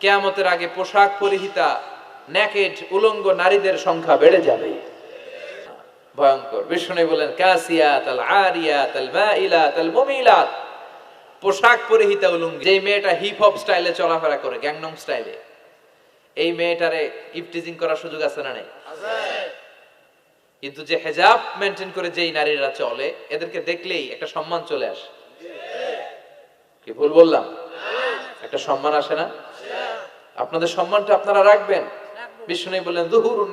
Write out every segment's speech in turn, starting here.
কেয়ামতের আগে পোশাক পরিহিতা ন্যাকেড উলঙ্গ নারীদের সংখ্যা বেড়ে যাবে। ভয়ঙ্কর। বিষ্ণু বলেন কাসিয়াত আল আরিয়াত আল আল মুমিলাত। পোশাক পরিহিতা উলঙ্গি। যেই মেয়েটা হিপ হপ স্টাইলে চলাফেরা করে স্টাইলে এই মেয়েটারে ইফটিজিং করার সুযোগ আছে না নাই? কিন্তু যে হেজাব মেনটেন করে যেই নারীরা চলে, এদেরকে দেখলেই একটা সম্মান চলে আসে। কি ভুল বললাম? একটা সম্মান আসে না? আপনাদের সম্মানটা আপনারা রাখবেন। বিষ্ণু বললেন, দুহুরুন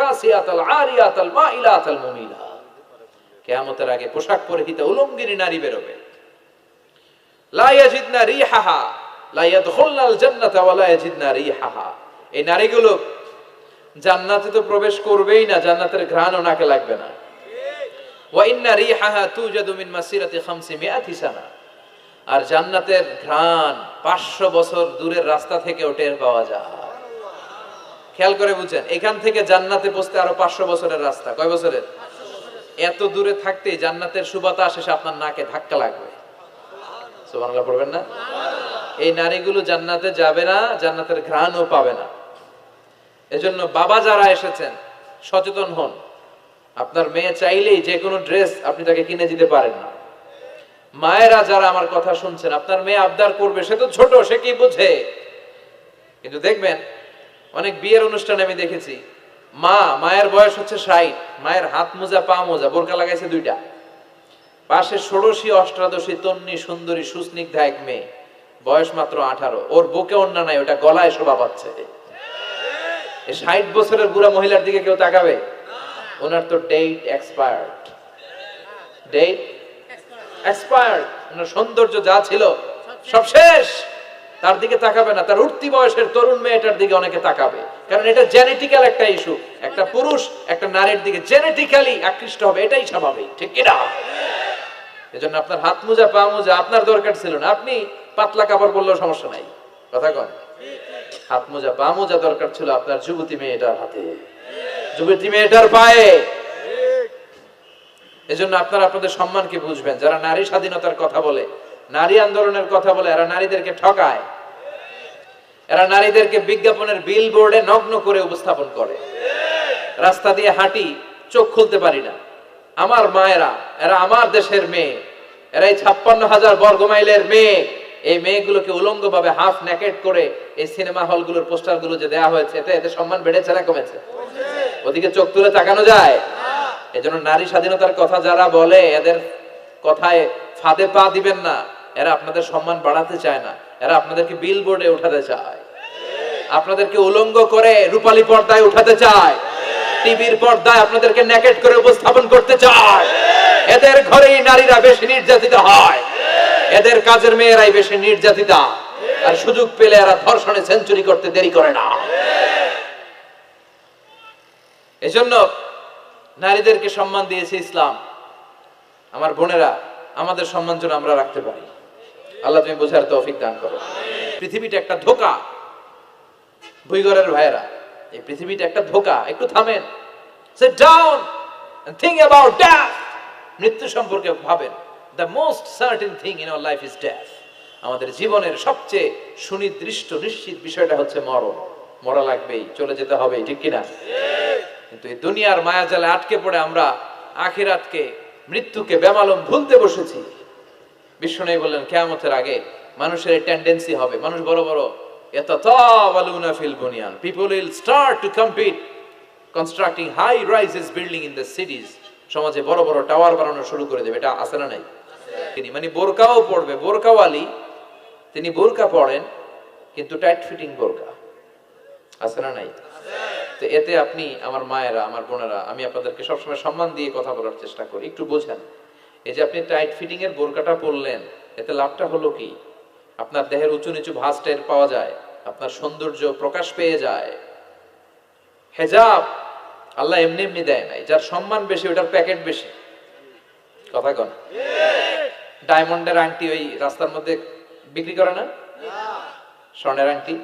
কাসিয়াতাল আরিয়াতাল মাইলাতাল মুমিলা। আগে পোশাক পরিহিতা নারী বেরোবে। লা ইয়াজিদনা রিহাহা, লা ইয়াদখুলনাল জান্নাতা ওয়া লা ইয়াজিদনা রিহাহা। এই নারীগুলো জান্নাতে তো প্রবেশ করবেই না, জান্নাতের ঘ্রাণও নাকে লাগবে না। ওয়া ইন্না রিহাহা তুজাদু মিন মাসিরাতি 500 সানা। আর জান্নাতের ঘ্রাণ 500 বছর দূরের রাস্তা থেকেও টের পাওয়া যায়। খেয়াল করে বুঝছেন? এখান থেকে জান্নাতে পৌঁছতে আরও 500 বছরের রাস্তা। কয় বছরের? এত দূরে থাকতে জান্নাতের সুবাতাস এসে আপনার নাকে ধাক্কা লাগবে। সুবহানাল্লাহ পড়বেন না? এই নারীগুলো জান্নাতে যাবে না, জান্নাতের ঘ্রাণও পাবে না। এজন্য বাবা যারা এসেছেন, সচেতন হন। আপনার মেয়ে চাইলেই যে কোনো ড্রেস আপনি তাকে কিনে দিতে পারেন না। মায়েরা যারা আমার কথা শুনছেন, আপনার মেয়ে আবদার করবে, সে তো ছোট, সে কি বুঝে? কিন্তু দেখবেন, অনেক বিয়ের অনুষ্ঠানে আমি দেখেছি, মা, মায়ের বয়স হচ্ছে ষাট, মায়ের হাত মোজা, পা মোজা, বোরকা লাগাইছে দুইটা। পাশে ষোড়শী, অষ্টাদশী, তন্নি, সুন্দরী, সুস্নিগ্ধা এক মেয়ে, বয়স মাত্র আঠারো। ওর বুকে অন্য নাই, ওটা গলায় শোভা পাচ্ছে। ষাট বছরের বুড়া মহিলার দিকে কেউ তাকাবে? ওনার তো ডেট এক্সপায়ার্ড ডেট ওনার সৌন্দর্য যা ছিল, সব শেষ। তার দিকে তাকাবে না। তার উঠতি বয়সের তরুণ মেয়েটার দিকে অনেকে তাকাবে। কারণ এটা জেনেটিক্যাল একটা ইস্যু একটা পুরুষ, একটা নারীর দিকে জেনেটিক্যালি আকৃষ্ট হবে। এটাই স্বাভাবিক। ঠিক কিনা? এজন্য আপনার হাত মোজা, পা মোজা আপনার দরকার ছিল না। আপনি পাতলা কাপড় পরলেও সমস্যা নাই। কথা কন। হাত মোজা, পা মোজা দরকার ছিল আপনার যুবতী মেয়েটার হাতে। যুবতী মেয়েটার পায়ে। এজন্য আপনারা আপনাদের সম্মানকে বুঝবেন? যারা নারী স্বাধীনতার কথা বলে, নারী আন্দোলনের কথা বলে, এরা নারীদেরকে ঠকায়। এরা নারীদেরকে বিজ্ঞাপনের বিল বোর্ডে নগ্ন করে উপস্থাপন করে। রাস্তা দিয়ে হাঁটি, চোখ খুলতে পারি না। আমার মায়েরা, এরা আমার দেশের মেয়ে। এরা এই ছাপ্পান্ন হাজার বর্গ মাইলের মেয়ে। এই মেয়েগুলোকে উলঙ্গ ভাবে হাফ নেকেট করে এই সিনেমা হলগুলোর পোস্টারগুলো যে দেওয়া হয়েছে, এতে এতে সম্মান বেড়েছে না কমেছে? ওদিকে চোখ তুলে তাকানো যায়। এজন্য নারী স্বাধীনতার কথা যারা বলে, এদের কথায় ফাঁদে পা দিবেন না। এরা আপনাদের সম্মান বাড়াতে চায় না। এরা আপনাদেরকে বিল বোর্ডে উঠাতে চায়। আপনাদেরকে উলঙ্গ করে রূপালী পর্দায় উঠাতে চায়। টিভির পর্দায় আপনাদেরকে নেকেট করে উপস্থাপন করতে চায়। এদের ঘরেই নারীরা বেশি নির্যাতিত হয়। এদের কাজের মেয়েরাই বেশি নির্যাতিতা। আর সুযোগ পেলে এরা ধর্ষণে সেঞ্চুরি করতে দেরি করে না। এজন্য নারীদেরকে সম্মান দিয়েছে ইসলাম। আমার বোনেরা, আমাদের সম্মান যেন আমরা রাখতে পারি। আল্লাহ তুমি বোঝার তৌফিক দান করো। পৃথিবীটা একটা ধোকা। ভাইয়েরা, এই পৃথিবীটা একটা ধোকা। একটু থামেন। ডাউন থিঙ্ক অ্যাবাউট মৃত্যু সম্পর্কে ভাবেন। The most certain thing in our life is death আমাদের জীবনের সবচেয়ে সুনির্দিষ্ট, নিশ্চিত বিষয়টা হচ্ছে মরণ। মরা লাগবেই, চলে যেতে হবে, ঠিক কিনা? কিন্তু এই দুনিয়ার মায়াজালে আটকে পড়ে আমরা আখিরাতকে, মৃত্যুকে বেমালম ভুলতে বসেছি। নেই বললেন, কেয়ামতের আগে মানুষের টেন্ডেন্সি হবে। মানুষ বড় বড় সমাজে বড় বড় টাওয়ার বানানো শুরু করে দেবে। এটা আছে না নাই? মানে বোরকাও পড়বে। বোরকাওয়ালি, তিনি বোরকা পড়েন, কিন্তু টাইট ফিটিং বোরকা। আছে না নাই? তো এতে আপনি আমার মায়েরা আমার বোনেরা আমি আপনাদেরকে সবসময় সম্মান দিয়ে কথা বলার চেষ্টা করি। একটু বোঝেন। এই যে আপনি টাইট ফিটিং এর বোরকাটা পরলেন এতে লাভটা হলো কি? আপনার দেহের উঁচু নিচু ভাঁজ টের পাওয়া যায় আপনার সৌন্দর্য প্রকাশ পেয়ে যায়। হেজাব আল্লাহ এমনি এমনি দেয় নাই যার সম্মান বেশি ওটার প্যাকেট বেশি। কথা কন। ডায়মন্ডের আংটি ওই রাস্তার মধ্যে বিক্রি করে না। স্বর্ণের আংটি?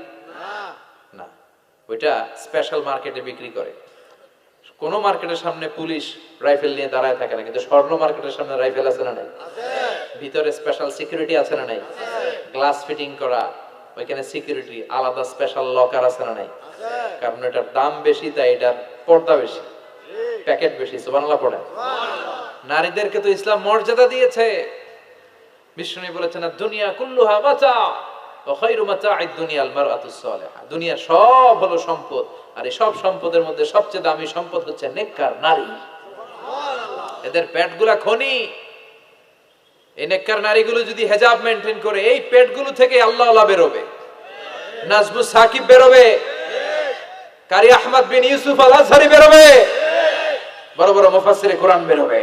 ওইটা স্পেশাল মার্কেটে বিক্রি করে। কোন মার্কেটের সামনে পুলিশ রাইফেল নিয়ে দাঁড়ায় থাকে না, কিন্তু স্বর্ণ মার্কেটের সামনে রাইফেল আছে না নাই? ভিতরে স্পেশাল সিকিউরিটি আছে না নাই? গ্লাস ফিটিং করা, ওইখানে সিকিউরিটি আলাদা স্পেশাল লকার আছে না নাই? কারণ এটার দাম বেশি, তাই এটার পর্দা বেশি প্যাকেট বেশি, সুবহানাল্লাহ পড়ে নারীদেরকে তো ইসলাম মর্যাদা দিয়েছে। বিষ্ণু বলেছেন দুনিয়া কুল্লুহা মাতা দুনিয়ার সব হলো সম্পদ আর এই সব সম্পদের মধ্যে সবচেয়ে দামি সম্পদ হচ্ছে নেককার নারী। এদের পেটগুলা খনি। এই নেককার নারীগুলো যদি হেজাব মেনটেন করে এই পেটগুলো থেকে আল্লাহ আল্লাহ বেরোবে সাকিব বেরোবে। কারি আহমদ বিন ইউসুফ আল আজহারি বেরোবে। বড় বড় মুফাসসিরে কোরআন বেরোবে।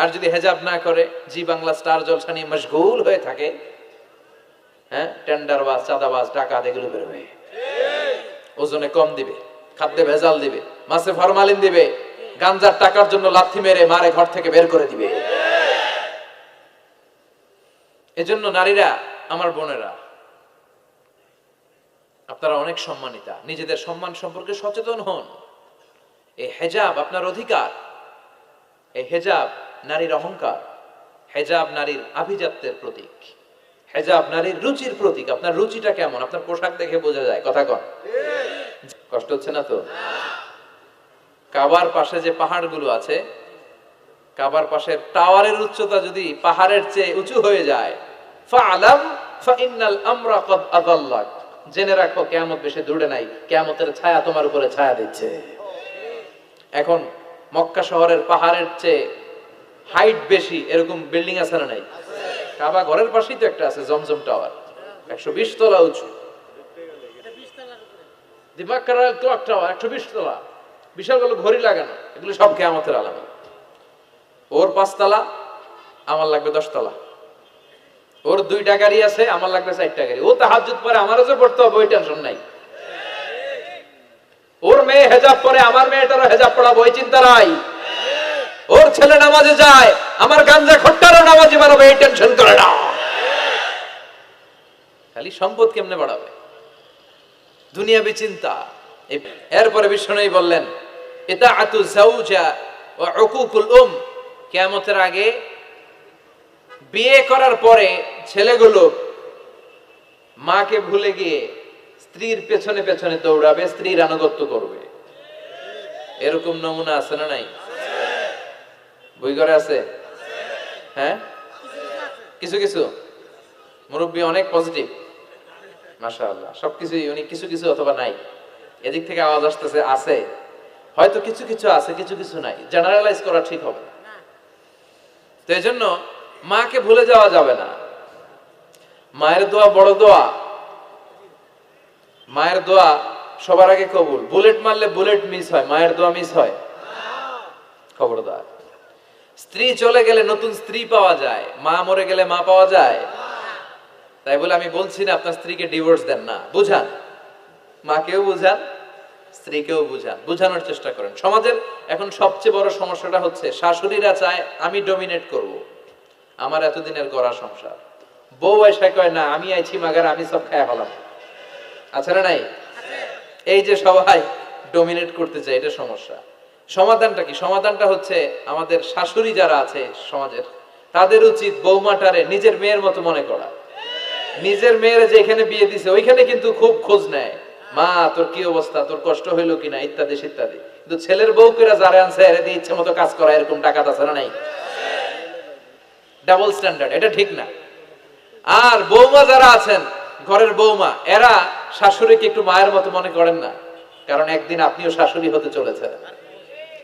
আর যদি হেজাব না করে জি বাংলা স্টার জলসা নিয়ে মশগুল হয়ে থাকে হ্যাঁ? ওজনে কম দিবে, খাদ্যে ভেজাল দিবে ফরমালিন দিবে, গাঞ্জার টাকার জন্য লাথি মেরে মারে ঘর থেকে বের করে দিবে। এজন্য নারীরা, আমার বোনেরা, আপনারা অনেক সম্মানিতা, নিজেদের সম্মান সম্পর্কে সচেতন হন। এই হেজাব আপনার অধিকার। এই হেজাব নারীর অহংকার, হেজাব নারীর আভিজাত্যের প্রতীক। হেজাব নারীর রুচির প্রতীক, আপনার রুচিটা কেমন? আপনার পোশাক দেখে বোঝা যায়, কথা কন। কষ্ট হচ্ছে না তো? কাবার পাশে যে পাহাড়গুলো আছে, কাবার পাশের টাওয়ারের উচ্চতা যদি পাহাড়ের চেয়ে উঁচু হয়ে যায় জেনে রাখো, কিয়ামত বেশি দূরে নাই, কিয়ামতের ছায়া তোমার উপরে ছায়া দিচ্ছে। এখন মক্কা শহরের পাহাড়ের চেয়ে হাইট বেশি, এরকম বিল্ডিং আছে না নাই? কাবা ঘরের পাশেই তো একটা আছে, জমজম টাওয়ার। একশো বিশ তলা উঁচু। একশো বিশ তলা। বিশাল ঘড়ি লাগানো এগুলো সব কেয়ামতের আলামত। ওর পাঁচতলা আমার লাগবে দশতলা ওর দুইটা গাড়ি আছে, আমার লাগবে চারটা গাড়ি। ও তাহাজুদ পরে আমারও যে পড়তে হবে, ওই টেনশন নাই। ওর মেয়ে হেজাব পরে, আমার মেয়েটারও হেজাব পড়াবো, ওই চিন্তা নাই। ওর ছেলে নামাজে যায়, আমার গাঞ্জা খট্টারও নামাজে বানাবো এই টেনশন করে না। খালি সম্পদ কেমনে বাড়াবে? দুনিয়া চিন্তা। এরপরে বিষ্ণু বললেন এটা আতু জাউজা ও উকুকুল উম। কিয়ামতের আগে বিয়ে করার পরে ছেলেগুলো মাকে ভুলে গিয়ে স্ত্রীর পেছনে পেছনে দৌড়াবে, স্ত্রীর আনুগত্য করবে। এরকম নমুনা আছে না নাই? বই ঘরে আছে? হ্যাঁ? কিছু কিছু। মুরব্বী অনেক পজিটিভ আল্লাহ সবকিছুই উনি কিছু কিছু অথবা নাই। এদিক থেকে আওয়াজ আসতেছে আছে। হয়তো কিছু কিছু আছে কিছু কিছু নাই। জেনারেলাইজ করা ঠিক হবে তো এই জন্য মাকে ভুলে যাওয়া যাবে না। মায়ের দোয়া বড় দোয়া। মায়ের দোয়া সবার আগে কবুল। বুলেট মারলে বুলেট মিস হয় মায়ের দোয়া মিস হয়। খবরদার। স্ত্রী চলে গেলে নতুন স্ত্রী পাওয়া যায়। মা মরে গেলে মা পাওয়া যায়। তাই বলে আমি বলছি না আপনার স্ত্রীকে ডিভোর্স দেন না। বুঝান। মাকেও বুঝান স্ত্রীকেও বুঝান। বুঝানোর চেষ্টা করেন। সমাজের এখন সবচেয়ে বড় সমস্যাটা হচ্ছে শাশুড়িরা চায় আমি ডমিনেট করব। আমার এতদিনের গড়া সংসার। বউ এসে কয় না আমি আইছি মাগার আমি সব খায় হলাম আছে না নাই? এই যে সবাই ডমিনেট করতে চায় এটা সমস্যা। সমাধানটা কি? সমাধানটা হচ্ছে আমাদের শাশুড়ি যারা আছে সমাজের, তাদের উচিত বৌমাটারে নিজের মেয়ের মতো মনে করা। নিজের মেয়ের যে এখানে বিয়ে দিছে, ওইখানে কিন্তু খুব খোঁজ নেয়। মা, তোর কি অবস্থা? তোর কষ্ট হইল কিনা? ইত্যাদি ইত্যাদি কিন্তু ছেলের বউ কেরা যারা আনছে, এর ইচ্ছে মতো কাজ করা, এরকম টাকা না নাই? ডাবল স্ট্যান্ডার্ড, এটা ঠিক না। আর বৌমা যারা আছেন, ঘরের বৌমা, এরা শাশুড়িকে একটু মায়ের মতো মনে করেন না। কারণ একদিন আপনিও শাশুড়ি হতে চলেছেন।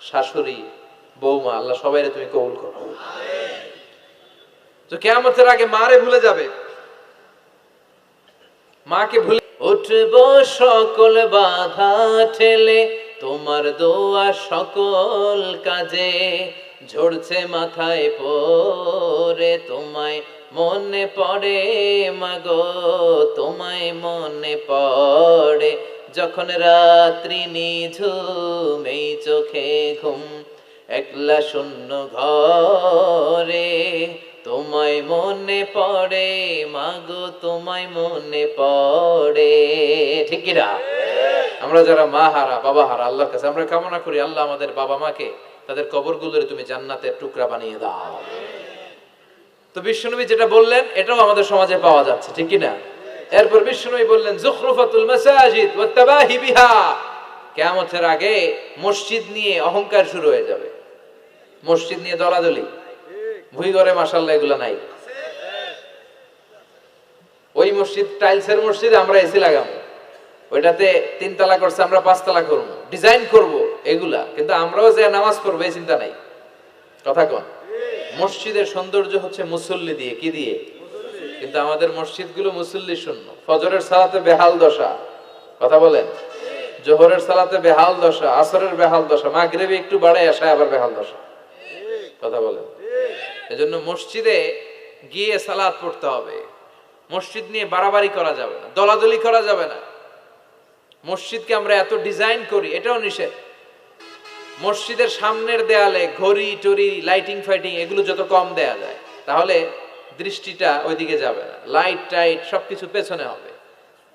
শাশুড়ি, বৌমা, আল্লাহ সবাই তুমি কবুল করো। তো কেয়ামতের আগে মারে ভুলে যাবে। মাকে ভুলে উঠব সকল বাধা ঠেলে, তোমার দোয়া সকল কাজে। ঝরছে মাথায় পরে, তোমায় মনে পড়ে, মাগো, তোমায় মনে পড়ে। যখন রাত্রি নিঝুম চোখে ঘুম, একলা শূন্য ঘরে, তোমায় মনে পড়ে, মাগো, তোমায় মনে পড়ে। ঠিক কি না আমরা যারা মা হারা, বাবা হারা, আল্লাহর কাছে আমরা কামনা করি, আল্লাহ আমাদের বাবা মাকে তাদের কবরগুলোরে তুমি জান্নাতের টুকরা বানিয়ে দাও। তো বিশ্বনবী যেটা বললেন, এটাও আমাদের সমাজে পাওয়া যাচ্ছে, ঠিক না এরপর বিশ্বনবী বললেন, জুখরুফাতুল মাসাজিদ ওয়াত্তাবাহি বিহা। কিয়ামতের আগে মসজিদ নিয়ে অহংকার শুরু হয়ে যাবে। মসজিদ নিয়ে দলাদলি। ভুই ঘরে মাশাআল্লাহ এগুলো নাই। ওই মসজিদ, টাইলসের মসজিদে আমরা এসি লাগাবো। ওইটাতে তিনতলা করছে, আমরা পাঁচতলা করব। ডিজাইন করব এগুলা, কিন্তু আমরাও যে নামাজ পড়ব, এই চিন্তা নাই। কথা কন। মসজিদের সৌন্দর্য হচ্ছে মুসল্লি দিয়ে, কি দিয়ে? কিন্তু আমাদের মসজিদগুলো মুসল্লি শূন্য। ফজরের সালাতে বেহাল দশা। কথা বলেন? জোহরের সালাতে বেহাল দশা, আসরের বেহাল দশা, মাগরিবে একটু বাড়ায় আসায় আবার বেহাল দশা। কথা বলেন? এজন্য মসজিদে গিয়ে সালাত পড়তে হবে। মসজিদ নিয়ে বাড়াবাড়ি করা যাবে না, দলাদলি করা যাবে না। মসজিদকে আমরা এত ডিজাইন করি, এটাও নিষেধ। মসজিদের সামনের দেয়ালে ঘড়ি, টড়ি, লাইটিং, ফাইটিং, এগুলো যত কম দেয়া যায়, তাহলে দৃষ্টিটা ওইদিকে যাবে না। লাইট টাইট সবকিছু পেছনে হবে।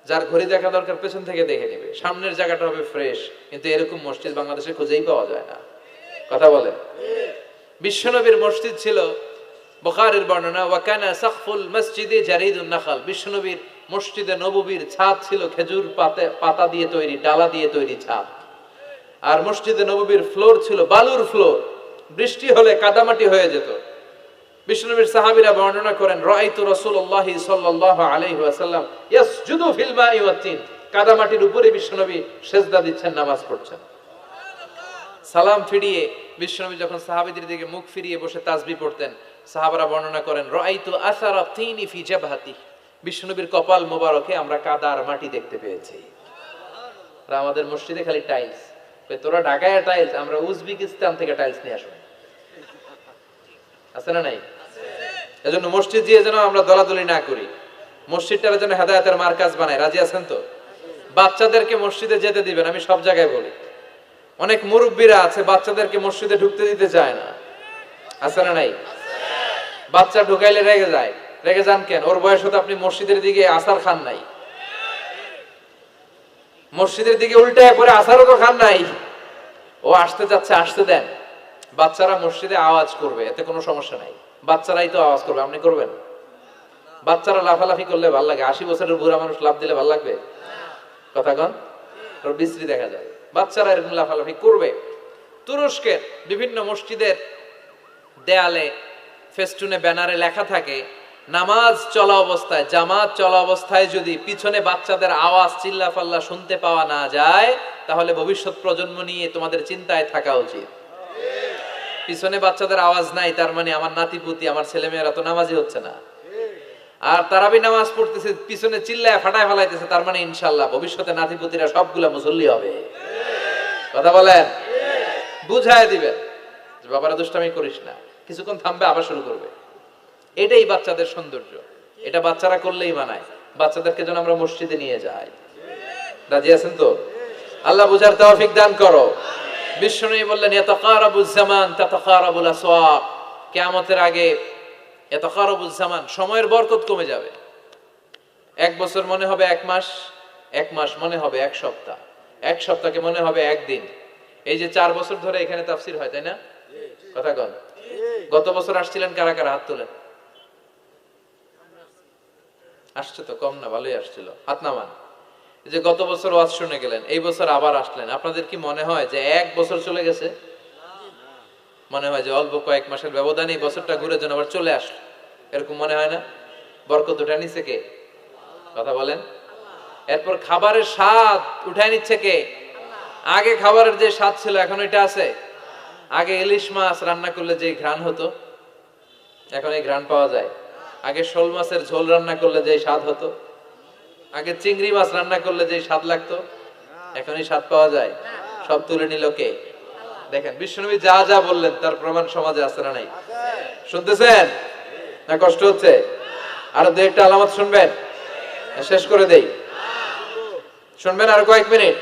যার ঘড়ি দেখা দরকার পেছন থেকে দেখে নেবে। সামনের জায়গাটা হবে ফ্রেশ কিন্তু এরকম মসজিদ বাংলাদেশে খুঁজেই পাওয়া যায় না। কথা বলে? বিশ্বনবীর মসজিদ ছিল বখারের বর্ণনা ওয়াকানা সাকফুল মসজিদে জারিদুন নাখাল। বিশ্বনবীর মসজিদে নববীর ছাদ ছিল খেজুর পাতে, পাতা দিয়ে তৈরি, ডালা দিয়ে তৈরি ছাদ। আর মসজিদে নববীর ফ্লোর ছিল বালুর ফ্লোর বৃষ্টি হলে কাদামাটি হয়ে যেত। বিষ্ণুনবীর সাহাবীরা বর্ণনা করেন, রাআইতু রাসূলুল্লাহি সাল্লাল্লাহু আলাইহি ওয়াসাল্লাম ইয়াসজুদু ফিল মাই কাদামাটির উপরে সেজদা দিচ্ছেন, নামাজ পড়ছেন। সালাম ফিরিয়ে যখন সাহাবীদের দিকে মুখ ফিরিয়ে বসে তাসবিহ পড়তেন বর্ণনা করেন, রাআইতু আসারা তিনি ফি জাবহাতি। কপাল মোবারকে আমরা কাদার মাটি দেখতে পেয়েছি। আমাদের মসজিদে খালি টাইলস। তোরা ঢাকায় টাইলস, আমরা উজবেকিস্তান থেকে টাইলস নিয়ে আসব। আছে না নাই? এজন্য মসজিদ দিয়ে যেন আমরা দলাদলি না করি। মসজিদটার যেন হেদায়তের মার্কাজ বানায়। রাজি আছেন তো? বাচ্চাদেরকে মসজিদে যেতে দিবেন, আমি সব জায়গায় বলি। অনেক মুরব্বীরা আছে, বাচ্চাদেরকে মসজিদে ঢুকতে দিতে চায় না। আছে না নাই? বাচ্চা ঢুকাইলে রেগে যায়। রেগে যান কেন? ওর বয়স হতে আপনি মসজিদের দিকে আসার খান নাই। মসজিদের দিকে উল্টায় পরে আসারও তো খান নাই। ও আসতে যাচ্ছে আসতে দেন। বাচ্চারা মসজিদে আওয়াজ করবে, এতে কোনো সমস্যা নাই। বাচ্চারাই তো আওয়াজ করবে, আপনি করবেন? বাচ্চারা লাফালাফি করলে ভালো লাগে। আশি বছরের বুড়া মানুষ লাভ দিলে ভালো লাগবে? কথা কন। বিশ্রী দেখা যায়। বাচ্চারা এরকম লাফালাফি করবে। তুরস্কের বিভিন্ন মসজিদের দেয়ালে, ফেস্টুনে, ব্যানারে লেখা থাকে, নামাজ চলা অবস্থায়, জামাত চলা অবস্থায় যদি পিছনে বাচ্চাদের আওয়াজ চিল্লা ফাল্লা শুনতে পাওয়া না যায়, তাহলে ভবিষ্যৎ প্রজন্ম নিয়ে তোমাদের চিন্তায় থাকা উচিত। পিছনে বাচ্চাদের আওয়াজ নাই, তার মানে আমার নাতিপুতি আমার ছেলেমেয়েরা তো নামাজি হচ্ছে না। আর তারাবি নামাজ পড়তেছে, পিছনে চিল্লায় ফাটায় ফেলাইতেছে, তার মানে ইনশাল্লাহ ভবিষ্যতে নাতিপুতিরা সবগুলা মুসল্লি হবে। কথা বলেন? বুঝায় দিবেন। যে বাবারা দুষ্টামি করিস না। কিছুক্ষণ থামবে, আবার শুরু করবে। এটাই বাচ্চাদের সৌন্দর্য। এটা বাচ্চারা করলেই মানায়। বাচ্চাদেরকে যেন আমরা মসজিদে নিয়ে যাই। রাজি আছেন তো? আল্লাহ বুঝার তৌফিক দান করো। বিশ্বনবী বললেন জামান, তাতাকারাবুল আসওয়াক। কিয়ামতের আগে ইয়াতাকারাবুজ জামান, সময়ের বরকত কমে যাবে। এক বছর মনে হবে এক মাস এক মাস মনে হবে এক সপ্তাহ, এক সপ্তাহকে মনে হবে একদিন। এই যে চার বছর ধরে এখানে তাফসির হয়, তাই না? কথা কন। গত বছর আসছিলেন কারা কারা? হাত তোলেন। আসছে তো, কম না, ভালোই আসছিল। হাত নামান। যে গত বছর ওয়াজ শুনে গেলেন, এই বছর আবার আসলেন। আপনাদের কি মনে হয় যে এক বছর চলে গেছে? মনে হয় যে অল্প কয়েক মাসের ব্যবধানে এই বছরটা ঘুরে যেন আবার চলে আসলো। এরকম মনে হয় না? বরকত উঠে নিচ্ছে কে? কথা বলেন। এরপর খাবারের স্বাদ উঠায় নিচ্ছে কে? আগে খাবারের যে স্বাদ ছিল, এখন এটা আছে। আগে ইলিশ মাছ রান্না করলে যে ঘ্রাণ হতো, এখন এই ঘ্রাণ পাওয়া যায়। আগে শোল মাছের ঝোল রান্না করলে যে স্বাদ হতো আগে চিংড়ি মাছ রান্না করলে যে স্বাদ লাগতো এখন এই স্বাদ পাওয়া যায়। সব তুলে নিল কে? দেখেন, বিশ্বনবী যা যা বললেন, তার প্রমাণ সমাজে আছে না নাই? শুনতেছেন? না কষ্ট হচ্ছে? আরও দু একটা আলামত শুনবেন? শেষ করে দেই। শুনবেন আর কয়েক মিনিট?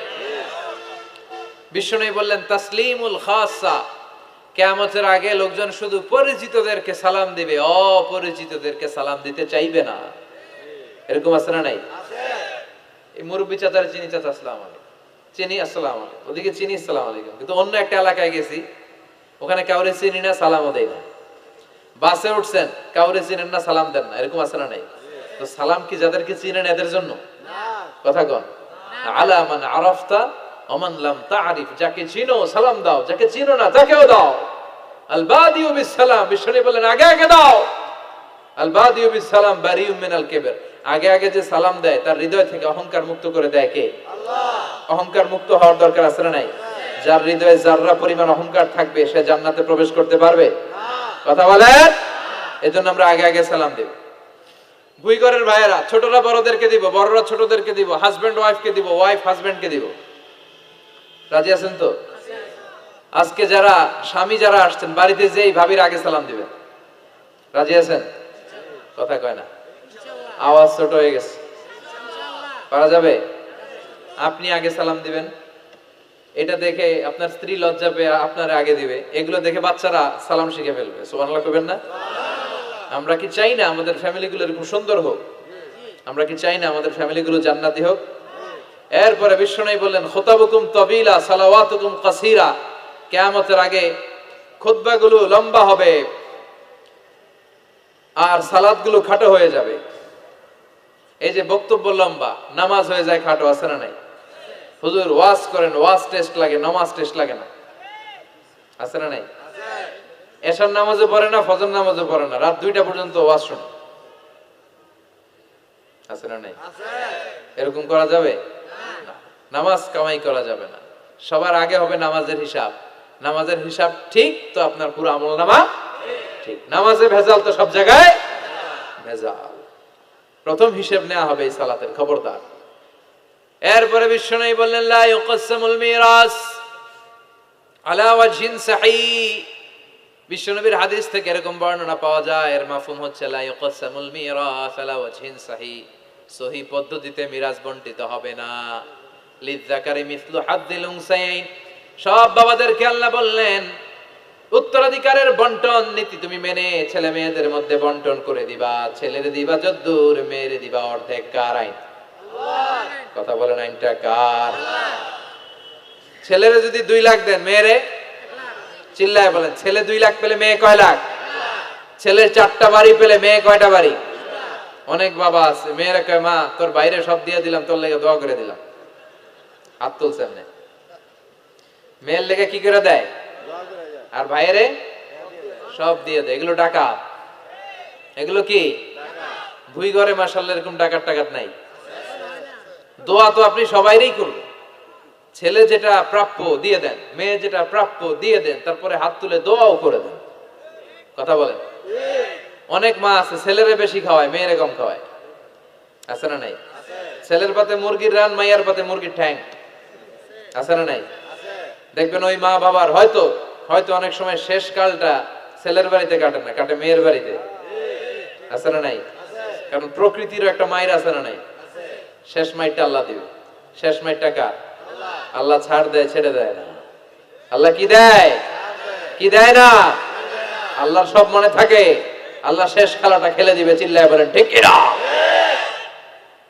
বিষ্ণু বললেন, তাসলিমুল খাসা, কেয়ামতের আগে লোকজন শুধু পরিচিতদেরকে সালাম দিবে, অপরিচিতদেরকে সালাম দিতে চাইবে না। এরকম আছে না নাই? এই মুরব্বী চাচার চিনি চাচা, আসসালাম আলাইকুম। চিনি, আসসালাম আলাইকুম। ওদিকে চিনি, আসসালাম আলাইকুম। কিন্তু অন্য একটা এলাকায় গেছি, ওখানে কাউরে চিনি না, সালামও দেয় না। বাসে উঠছেন, কাউরে চিনেন না, সালাম দেন না। এরকম আছে না নাই? তো সালাম কি যাদেরকে চিনেন এদের জন্য? কথা কন। আলা মান আরাফতা লাম তারিফ যাকে চিনো, সালাম দাও। যাকে চিনো না, তাকেও দাও। আল সালাম। বিশ্বনী বলেন আগে আগে দাও। আল বাদিউ বিস বারিউম মিনাল কিবর। আগে আগে যে সালাম দেয়, তার হৃদয় থেকে অহংকার মুক্ত করে দেয় কে? অহংকার মুক্ত হওয়ার দরকার আছে না নাই? যার হৃদয়ে যাররা পরিমাণ অহংকার থাকবে, সে জান্নাতে প্রবেশ করতে পারবে। কথা বলেন? এজন্য আমরা আগে আগে সালাম দেব। ভুইগরের ভাইয়েরা, ছোটরা বড়দেরকে দিব, বড়রা ছোটদেরকে দিব হাজবেন্ড ওয়াইফকে দিব ওয়াইফ হাজবেন্ডকে দিব। রাজি আছেন তো? আজকে যারা স্বামী যারা আসছেন, বাড়িতে যেই ভাবির আগে সালাম দিবেন। রাজি আছেন? কথা কয় না। আওয়াজ ছোট হয়ে গেছে। পারা যাবে? আপনি আগে সালাম দিবেন। এটা দেখে আপনার স্ত্রী লজ্জা পেয়ে আপনার আগে দিবে। এগুলো দেখে বাচ্চারা সালাম শিখে ফেলবে। সুবহানাল্লাহ কইবেন না? আমরা কি চাই না আমাদের ফ্যামিলিগুলো এরকম সুন্দর হোক? আমরা কি চাই না আমাদের ফ্যামিলিগুলো জান্নাতি হোক? এরপরে বিশ্বনবী বললেন, খোতাবুকুম তবিলা, সালাওয়াতুকুম কাসিরা। কিয়ামতের আগে খুতবাগুলো লম্বা হবে। আর সালাদগুলো খাটো হয়ে যাবে। এই যে বক্তব্য লম্বা, নামাজ হয়ে যায় খাটো, আছে না নাই? হুজুর, ওয়াজ করেন, ওয়াজ টেস্ট লাগে, নামাজ টেস্ট লাগে না। আছে না নাই? এশার নামাজে পড়ে না, ফজর নামাজে পড়ে না। রাত দুইটা পর্যন্ত ওয়াজ শুনে। আছে না নাই? এরকম করা যাবে। নামাজ কামাই করা যাবে না। সবার আগে হবে নামাজের হিসাব। নামাজের হিসাব ঠিক তো আপনার পুরো আমল নামা ঠিক। নামাজে ভেজাল তো সব জায়গায় ভেজাল। প্রথম হিসেব নেওয়া হবে এই সালাতের, খবরদার। এরপরে বিশ্বনবী বললেন, লা ইউকাসসামুল মিরাস আলা বিশ্বনবীর হাদিস থেকে এরকম বর্ণনা পাওয়া যায়, এর মাফহুম হচ্ছে, লা ইউকাসসামুল মিরাস আলা ওয়াজহিন সাহি। সহি পদ্ধতিতে মিরাজ বন্টিত হবে না। লিযাকারি মিসলু হাদ্দিল উনসাইন। সব বাবাদেরকে আল্লাহ বললেন উত্তরাধিকারের বন্টন নীতি তুমি মেনে, ছেলে মেয়েদের মধ্যে বন্টন করে দিবা, ছেলের দিবা যদ্দূর, মেয়ের দিবা অর্ধেক কার আইন? কথা বলেন আইনটা কার? ছেলেরে যদি দুই লাখ দেন, মেয়েরে? চিল্লায় বলেন, ছেলে দুই লাখ পেলে মেয়ে কয় লাখ? ছেলের চারটা বাড়ি পেলে মেয়ে কয়টা বাড়ি? অনেক বাবা আছে, মেয়েরা কয়, মা, তোর বাইরে সব দিয়ে দিলাম, তোর লেগে দোয়া করে দিলাম। হাত তুলছে মেয়ের লেগে কি করে দেয়? আর ভাইয়েরে? সব দিয়ে দেয় এগুলো টাকা। এগুলো কি? ভুই ঘরে মাসাল্লাহ এরকম ডাকার টাকার নাই। দোয়া তো আপনি সবাইরই করবেন ছেলে যেটা প্রাপ্য দিয়ে দেন, মেয়ে যেটা প্রাপ্য দিয়ে দেন, তারপরে হাত তুলে দোয়াও করে দেন। কথা বলেন? অনেক মা আছে, ছেলেরে বেশি খাওয়ায়, মেয়েরে কম খাওয়ায়। আছে না নাই? ছেলের পাতে মুরগির রান, মাইয়ার পাতে মুরগির ঠ্যাং। আছে না নাই? দেখবেন ওই মা বাবার হয়তো হয়তো অনেক সময় শেষ কালটা ছেলের বাড়িতে কাটে না, কাটে মেয়ের বাড়িতে। আছে না নাই? কারণ প্রকৃতির একটা মায়ের আছে না নাই? শেষ মাইটটা আল্লাহ দিবে। শেষ মাইটটা কার? আল্লাহ ছাড় দেয়, ছেড়ে দেয় না। আল্লাহ কি দেয়? কি দেয় না? আল্লাহর সব মনে থাকে। আল্লাহ শেষ খেলাটা খেলে দিবে, চিল্লায় বলেন, ঠিক কিনা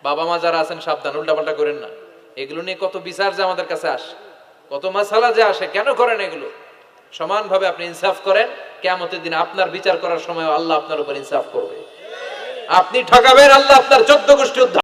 বাবা মা যারা আছেন, সাবধান, উল্টাপাল্টা করেন না। এগুলো নিয়ে কত বিচার যে আমাদের কাছে আসে, কত মাসালা যে আসে, কেন করেন এগুলো? সমানভাবে আপনি ইনসাফ করেন কেমতের দিন আপনার বিচার করার সময় আল্লাহ আপনার উপর ইনসাফ করবে। আপনি ঠকাবেন আল্লাহ আপনার চোদ্দ গোষ্ঠী উদ্ধার